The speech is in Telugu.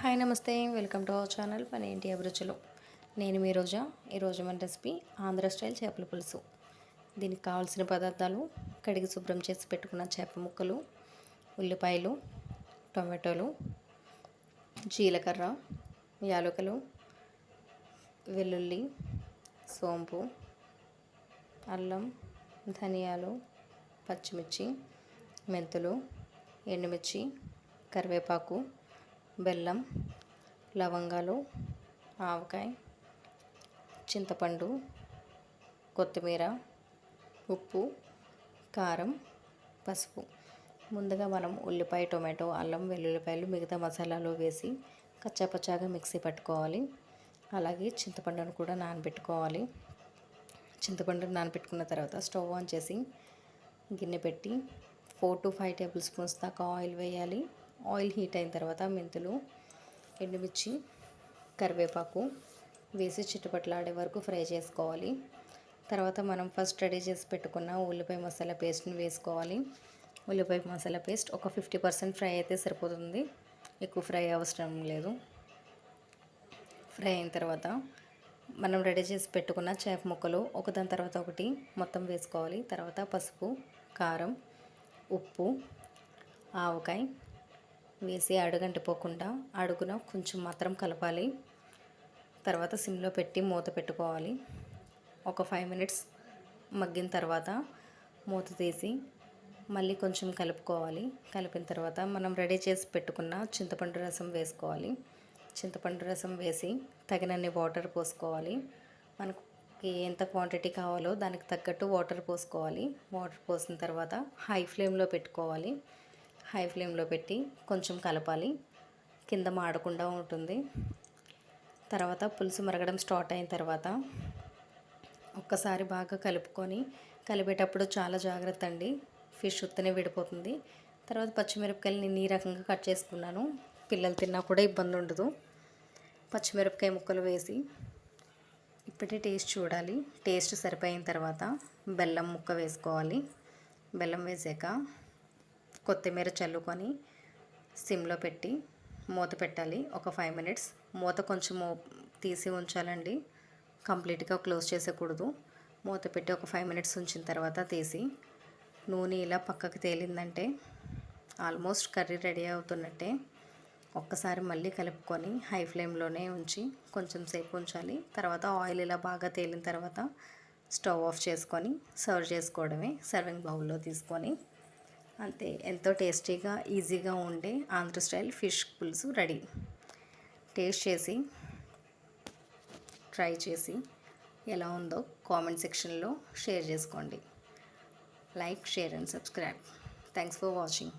హాయ్ నమస్తే వెల్కమ్ టు అవర్ ఛానల్ పని ఏంటి అభిరుచులు. నేను మీ రోజా ఈరోజు మన రెసిపీ ఆంధ్ర స్టైల్ చేపల పులుసు. దీనికి కావాల్సిన పదార్థాలు కడిగి శుభ్రం చేసి పెట్టుకున్న చేప ముక్కలు ఉల్లిపాయలు టొమాటోలు జీలకర్ర యాలకులు వెల్లుల్లి సోంపు అల్లం ధనియాలు పచ్చిమిర్చి మెంతులు ఎండుమిర్చి కరివేపాకు బెల్లం లవంగాలు ఆవకాయ చింతపండు కొత్తిమీర ఉప్పు కారం పసుపు. ముందుగా మనం ఉల్లిపాయ టొమాటో అల్లం వెల్లుల్లిపాయలు మిగతా మసాలాలు వేసి కచ్చాపచ్చాగా మిక్సీ పట్టుకోవాలి. అలాగే చింతపండును కూడా నానబెట్టుకోవాలి. చింతపండును నానబెట్టుకున్న తర్వాత స్టవ్ ఆన్ చేసి గిన్నె పెట్టి four to five tablespoons దాకా ఆయిల్ వేయాలి. ఆయిల్ హీట్ అయిన తర్వాత మెంతులు ఎండుమిర్చి కరివేపాకు వేసి చిట్టుపట్లాడే వరకు ఫ్రై చేసుకోవాలి. తర్వాత మనం ఫస్ట్ రెడీ చేసి పెట్టుకున్న ఉల్లిపాయ మసాలా పేస్ట్ని వేసుకోవాలి. ఉల్లిపాయ మసాలా పేస్ట్ ఒక ఫిఫ్టీ పర్సెంట్ ఫ్రై అయితే సరిపోతుంది. ఎక్కువ ఫ్రై అవసరం లేదు. ఫ్రై అయిన తర్వాత మనం రెడీ చేసి పెట్టుకున్న చేప ముక్కలు ఒకదాని తర్వాత ఒకటి మొత్తం వేసుకోవాలి. తర్వాత పసుపు కారం ఉప్పు ఆవకాయ వేసి అడుగంటిపోకుండా అడుగున కొంచెం మాత్రం కలపాలి. తర్వాత సిమ్లో పెట్టి మూత పెట్టుకోవాలి. ఒక ఫైవ్ మినిట్స్ మగ్గిన తర్వాత మూత తీసి మళ్ళీ కొంచెం కలుపుకోవాలి. కలిపిన తర్వాత మనం రెడీ చేసి పెట్టుకున్న చింతపండు రసం వేసుకోవాలి. చింతపండు రసం వేసి తగినన్ని వాటర్ పోసుకోవాలి. మనకు ఎంత క్వాంటిటీ కావాలో దానికి తగ్గట్టు వాటర్ పోసుకోవాలి. వాటర్ పోసిన తర్వాత హై ఫ్లేమ్లో పెట్టుకోవాలి. హై ఫ్లేమ్లో పెట్టి కొంచెం కలపాలి. కింద మాడకుండా ఉంటుంది. తర్వాత పులుసు మరగడం స్టార్ట్ అయిన తర్వాత ఒక్కసారి బాగా కలుపుకొని కలిపేటప్పుడు చాలా జాగ్రత్త అండి. ఫిష్ ఉత్తనే విడిపోతుంది. తర్వాత పచ్చిమిరపకాయలు నేను ఈ రకంగా కట్ చేసుకున్నాను. పిల్లలు తిన్నా కూడా ఇబ్బంది ఉండదు. పచ్చిమిరపకాయ ముక్కలు వేసి ఇప్పుడే టేస్ట్ చూడాలి. టేస్ట్ సరిపోయిన తర్వాత బెల్లం ముక్క వేసుకోవాలి. బెల్లం వేసాక కొత్తిమీర చల్లుకొని సిమ్లో పెట్టి మూత పెట్టాలి. ఒక ఫైవ్ మినిట్స్ మూత కొంచెం తీసి ఉంచాలండి. కంప్లీట్గా క్లోజ్ చేసేకూడదు. మూత పెట్టి ఒక ఫైవ్ మినిట్స్ ఉంచిన తర్వాత తీసి నూనె ఇలా పక్కకు తేలిందంటే ఆల్మోస్ట్ కర్రీ రెడీ అవుతున్నట్టే. ఒక్కసారి మళ్ళీ కలుపుకొని హై ఫ్లేమ్లోనే ఉంచి కొంచెం సేపు ఉంచాలి. తర్వాత ఆయిల్ ఇలా బాగా తేలిన తర్వాత స్టవ్ ఆఫ్ చేసుకొని సర్వ్ చేసుకోవడమే. సర్వింగ్ బౌల్లో తీసుకొని అంతే ఎంతో టేస్టీగా ఈజీగా ఉండే ఆంధ్ర స్టైల్ ఫిష్ పులుసు రెడీ. టేస్ట్ చేసి ట్రై చేసి ఎలా ఉందో కామెంట్ సెక్షన్లో షేర్ చేసుకోండి. Like share and subscribe. Thanks for watching.